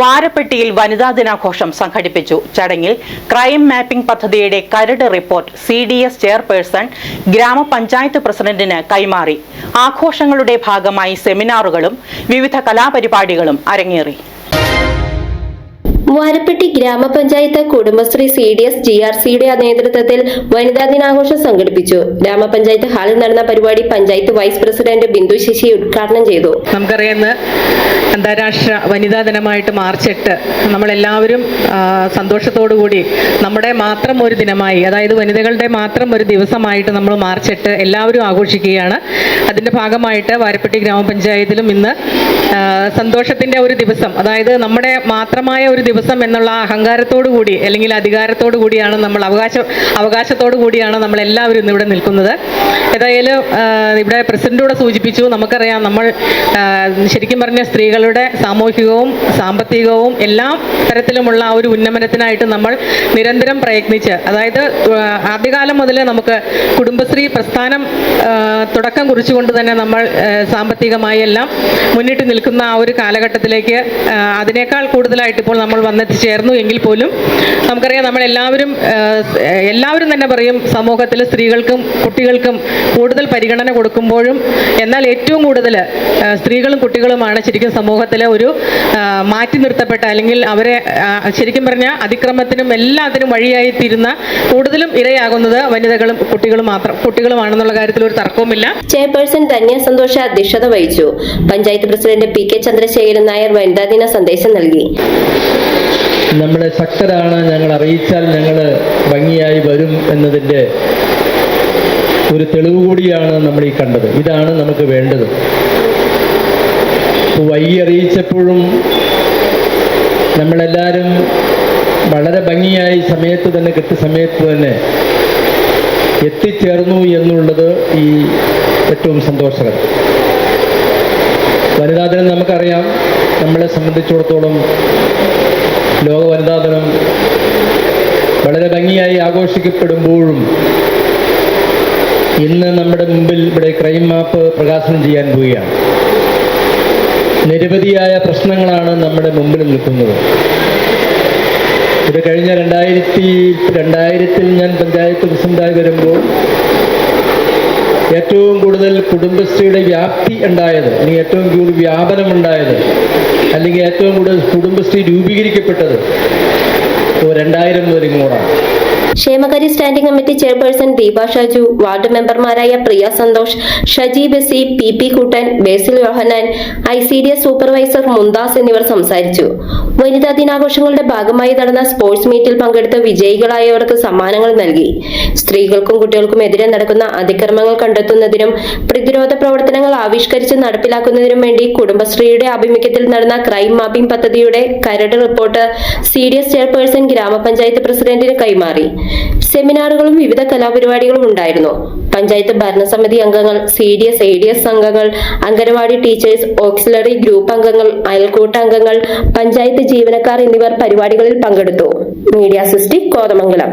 വാരപ്പെട്ടിയിൽ വനിതാ ദിനാഘോഷം സംഘടിപ്പിച്ചു. ചടങ്ങിൽ ക്രൈം മാപ്പിംഗ് പദ്ധതിയുടെ കരട് report C D S chairperson ഗ്രാമപഞ്ചായത്ത് പ്രസിഡന്റിന് കൈമാറി. ആഘോഷങ്ങളുടെ ഭാഗമായി സെമിനാറുകളും വിവിധ കലാപരിപാടികളും അരങ്ങേറി. വാരപ്പെട്ടി ഗ്രാമപഞ്ചായത്ത് Kudumbashree C D S G R സിയുടെ നേതൃത്വത്തിൽ വനിതാ ദിനാഘോഷം സംഘടിപ്പിച്ചു. ഗ്രാമപഞ്ചായത്ത് ഹാളിൽ നടന്ന പരിപാടി പഞ്ചായത്ത് വൈസ് പ്രസിഡന്റ് ബിന്ദു ശശി ഉദ്ഘാടനം ചെയ്തു. നമുക്കറിയാവുന്ന അന്താരാഷ്ട്ര വനിതാ ദിനമായിട്ട് മാർച്ച് എട്ട് നമ്മളെല്ലാവരും കൂടി നമ്മുടെ മാത്രം ഒരു ദിനമായി അതായത് വനിതകളുടെ മാത്രം ഒരു ദിവസമായിട്ട് നമ്മൾ മാർച്ച് എട്ട് എല്ലാവരും ആഘോഷിക്കുകയാണ്. അതിന്റെ ഭാഗമായിട്ട് വാരപ്പെട്ടി ഗ്രാമപഞ്ചായത്തിലും ഇന്ന് സന്തോഷത്തിന്റെ ഒരു ദിവസം അതായത് നമ്മുടെ മാത്രമായ ഒരു ദിവസം എന്നുള്ള അഹങ്കാരത്തോടു കൂടി അല്ലെങ്കിൽ അധികാരത്തോടു കൂടിയാണ് നമ്മൾ അവകാശ അവകാശത്തോടു കൂടിയാണ് നമ്മൾ എല്ലാവരും ഇന്ന് ഇവിടെ നിൽക്കുന്നത്. ഏതായാലും ഇവിടെ പ്രസിഡന്റൂടെ സൂചിപ്പിച്ചു. നമുക്കറിയാം നമ്മൾ ശരിക്കും പറഞ്ഞ സ്ത്രീകളുടെ സാമൂഹികവും സാമ്പത്തികവും എല്ലാ തരത്തിലുമുള്ള ഒരു ഉന്നമനത്തിനായിട്ട് നമ്മൾ നിരന്തരം പ്രയത്നിച്ച് അതായത് ആദ്യകാലം മുതൽ നമുക്ക് കുടുംബശ്രീ പ്രസ്ഥാനം തുടക്കം കുറിച്ചുകൊണ്ട് തന്നെ നമ്മൾ സാമ്പത്തികമായി എല്ലാം മുന്നിട്ട് നിൽക്കുന്ന ആ ഒരു കാലഘട്ടത്തിലേക്ക് അതിനേക്കാൾ കൂടുതലായിട്ട് ഇപ്പോൾ നമ്മൾ വന്നെത്തിച്ചേർന്നു എങ്കിൽ പോലും നമുക്കറിയാം നമ്മൾ എല്ലാവരും തന്നെ പറയും സമൂഹത്തിൽ സ്ത്രീകൾക്കും കുട്ടികൾക്കും കൂടുതൽ പരിഗണന കൊടുക്കുമ്പോഴും എന്നാൽ ഏറ്റവും കൂടുതൽ സ്ത്രീകളും കുട്ടികളുമാണ് ശരിക്കും സമൂഹത്തിലെ ഒരു മാറ്റി നിർത്തപ്പെട്ട അല്ലെങ്കിൽ അവരെ ശരിക്കും പറഞ്ഞാൽ അതിക്രമത്തിനും എല്ലാത്തിനും വഴിയായി തീരുന്ന കൂടുതലും ഇരയാകുന്നത് വനിതകളും കുട്ടികളും മാത്രം കുട്ടികളുമാണെന്നുള്ള കാര്യത്തിൽ ഒരു തർക്കവുമില്ല. ചെയർപേഴ്സൺ ധന്യ സന്തോഷ അധ്യക്ഷത വഹിച്ചു. Panchayat president P K Chandrasekharan Nair വനിതാ ദിന സന്ദേശം നൽകി. നമ്മളെ ശക്തരാണ് ഞങ്ങൾ അറിയിച്ചാൽ ഞങ്ങൾ ഭംഗിയായി വരും എന്നതിന്റെ ഒരു തെളിവ് കൂടിയാണ് നമ്മൾ ഈ കണ്ടത്. ഇതാണ് നമുക്ക് വേണ്ടത്. വൈ അറിയിച്ചപ്പോഴും നമ്മളെല്ലാവരും വളരെ ഭംഗിയായി സമയത്ത് തന്നെ കൃത്യസമയത്ത് തന്നെ എത്തിച്ചേർന്നു എന്നുള്ളത് ഈ ഏറ്റവും സന്തോഷകരം. വനിതാദിനം നമുക്കറിയാം. നമ്മളെ സംബന്ധിച്ചിടത്തോളം ലോക വനിതാ ദിനം വളരെ ഭംഗിയായി ആഘോഷിക്കപ്പെടുമ്പോഴും ഇന്ന് നമ്മുടെ മുമ്പിൽ ഇവിടെ ക്രൈം മാപ്പ് പ്രകാശനം ചെയ്യാൻ പോവുകയാണ്. നിരവധിയായ പ്രശ്നങ്ങളാണ് നമ്മുടെ മുമ്പിൽ നിൽക്കുന്നത്. ഇത് കഴിഞ്ഞ രണ്ടായിരത്തി രണ്ടായിരത്തിൽ ഞാൻ പഞ്ചായത്ത് പ്രസിഡന്റായി വരുമ്പോൾ ഏറ്റവും കൂടുതൽ കുടുംബശ്രീയുടെ വ്യാപ്തി ഉണ്ടായത് അല്ലെങ്കിൽ ഏറ്റവും കൂടുതൽ വ്യാപനം ഉണ്ടായത് അല്ലെങ്കിൽ ഏറ്റവും കൂടുതൽ കുടുംബശ്രീ രൂപീകരിക്കപ്പെട്ടത് രണ്ടായിരം ഇങ്ങോട്ടാണ്. ക്ഷേമകാര്യ standing committee chairperson Deepa Shaju ward മെമ്പർമാരായ Priya Santhosh Shaji Basi P P Kuttan Basil Yohannan I C D S supervisor Mumtaz എന്നിവർ സംസാരിച്ചു. വനിതാ ദിനാഘോഷങ്ങളുടെ ഭാഗമായി നടന്ന സ്പോർട്സ് മീറ്റിൽ പങ്കെടുത്ത വിജയികളായവർക്ക് സമ്മാനങ്ങൾ നൽകി. സ്ത്രീകൾക്കും കുട്ടികൾക്കും എതിരെ നടക്കുന്ന അതിക്രമങ്ങൾ കണ്ടെത്തുന്നതിനും പ്രതിരോധ പ്രവർത്തനങ്ങൾ ആവിഷ്കരിച്ച് നടപ്പിലാക്കുന്നതിനും വേണ്ടി കുടുംബശ്രീയുടെ ആഭിമുഖ്യത്തിൽ നടന്ന ക്രൈം മാപ്പിംഗ് പദ്ധതിയുടെ കരട് report C D S chairperson ഗ്രാമപഞ്ചായത്ത് പ്രസിഡന്റിന് കൈമാറി. സെമിനാറുകളും വിവിധ കലാപരിപാടികളും ഉണ്ടായിരുന്നു. പഞ്ചായത്ത് ഭരണസമിതി അംഗങ്ങൾ C D S A D S അംഗങ്ങൾ അംഗനവാടി ടീച്ചേഴ്സ് ഓക്സിലറി ഗ്രൂപ്പ് അംഗങ്ങൾ അയൽക്കൂട്ട അംഗങ്ങൾ പഞ്ചായത്ത് ജീവനക്കാർ എന്നിവർ പരിപാടികളിൽ പങ്കെടുത്തു. Media city Kothamangalam.